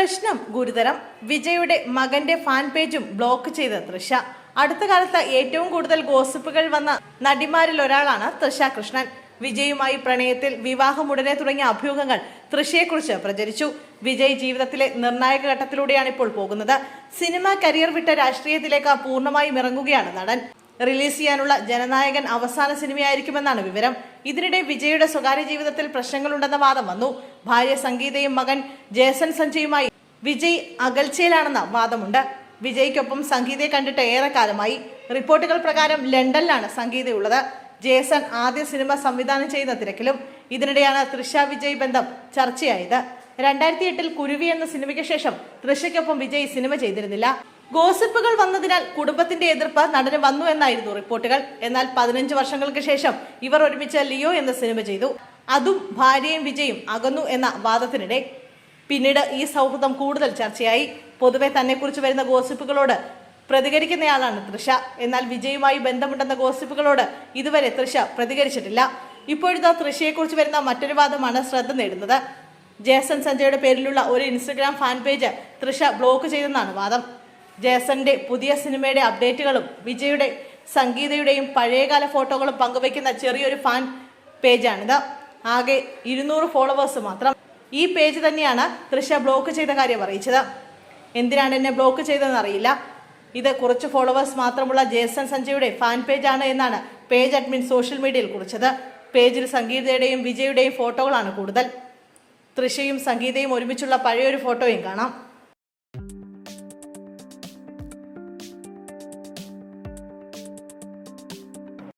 പ്രശ്നം ഗുരുതരം. വിജയുടെ മകന്റെ ഫാൻ പേജും ബ്ലോക്ക് ചെയ്ത തൃഷ. അടുത്ത കാലത്ത് ഏറ്റവും കൂടുതൽ ഗോസിപ്പുകൾ വന്ന നടിമാരിൽ ഒരാളാണ് തൃഷ കൃഷ്ണൻ. വിജയുമായി പ്രണയത്തിൽ വിവാഹം വിവാഹമുടനെ തുടങ്ങിയ അഭ്യൂഹങ്ങൾ തൃഷയെക്കുറിച്ച് പ്രചരിച്ചു. വിജയ് ജീവിതത്തിലെ നിർണായക ഘട്ടത്തിലൂടെയാണ് ഇപ്പോൾ പോകുന്നത്. സിനിമ കരിയർ വിട്ട രാഷ്ട്രീയത്തിലേക്ക് പൂർണമായും ഇറങ്ങുകയാണ് നടൻ. റിലീസ് ചെയ്യാനുള്ള ജനനായകൻ അവസാന സിനിമയായിരിക്കുമെന്നാണ് വിവരം. ഇതിനിടെ വിജയുടെ സ്വകാര്യ ജീവിതത്തിൽ പ്രശ്നങ്ങളുണ്ടെന്ന വാദം വന്നു. ഭാര്യ സംഗീതയും മകൻ ജേസൺ സഞ്ജയുമായി വിജയ് അകൽച്ചയിലാണെന്ന വാദമുണ്ട്. വിജയ്ക്കൊപ്പം സംഗീതയെ കണ്ടിട്ട് ഏറെ കാലമായി റിപ്പോർട്ടുകൾ പ്രകാരം ലണ്ടനിലാണ് സംഗീതയുള്ളത്. ജേസൺ ആദ്യ സിനിമ സംവിധാനം ചെയ്യുന്ന തിരക്കിലും ഇതിനിടെയാണ് തൃഷ വിജയ് ബന്ധം ചർച്ചയായത്. രണ്ടായിരത്തി എട്ടിൽ കുരുവി എന്ന സിനിമയ്ക്ക് ശേഷം തൃഷയ്ക്കൊപ്പം വിജയ് സിനിമ ചെയ്തിരുന്നില്ല. ഗോസിപ്പുകൾ വന്നതിനാൽ കുടുംബത്തിന്റെ എതിർപ്പ് നടന് വന്നു എന്നായിരുന്നു റിപ്പോർട്ടുകൾ. എന്നാൽ പതിനഞ്ച് വർഷങ്ങൾക്ക് ശേഷം ഇവർ ഒരുമിച്ച് ലിയോ എന്ന സിനിമ ചെയ്തു. അതും ഭാര്യയും വിജയും അകന്നു എന്ന വാദത്തിനിടെ പിന്നീട് ഈ സൗഹൃദം കൂടുതൽ ചർച്ചയായി. പൊതുവെ തന്നെക്കുറിച്ച് വരുന്ന ഗോസിപ്പുകളോട് പ്രതികരിക്കുന്നയാളാണ് തൃഷ. എന്നാൽ വിജയുമായി ബന്ധമുണ്ടെന്ന ഗോസിപ്പുകളോട് ഇതുവരെ തൃഷ പ്രതികരിച്ചിട്ടില്ല. ഇപ്പോഴത്തെ തൃഷയെക്കുറിച്ച് വരുന്ന മറ്റൊരു വാദമാണ് ശ്രദ്ധ നേടുന്നത്. ജേസൺ സഞ്ജയുടെ പേരിലുള്ള ഒരു Instagram fan page Trisha block ചെയ്തെന്നാണ് വാദം. ജേസന്റെ പുതിയ സിനിമയുടെ അപ്ഡേറ്റുകളും വിജയുടെ സംഗീതയുടെയും പഴയകാല ഫോട്ടോകളും പങ്കുവയ്ക്കുന്ന ചെറിയൊരു ഫാൻ പേജാണിത്. ആകെ ഇരുന്നൂറ് ഫോളോവേഴ്സ് മാത്രം. ഈ പേജ് തന്നെയാണ് തൃശ ബ്ലോക്ക് ചെയ്ത കാര്യം അറിയിച്ചത്. എന്തിനാണ് എന്നെ ബ്ലോക്ക് ചെയ്തതെന്ന് അറിയില്ല. ഇത് കുറച്ച് ഫോളോവേഴ്സ് മാത്രമുള്ള ജേസൺ സഞ്ജയുടെ ഫാൻ പേജാണ് എന്നാണ് പേജ് അഡ്മിൻ സോഷ്യൽ മീഡിയയിൽ കുറിച്ചത്. പേജിൽ സംഗീതയുടെയും വിജയുടെയും ഫോട്ടോകളാണ് കൂടുതൽ. തൃശയും സംഗീതയും ഒരുമിച്ചുള്ള പഴയൊരു ഫോട്ടോയും കാണാം.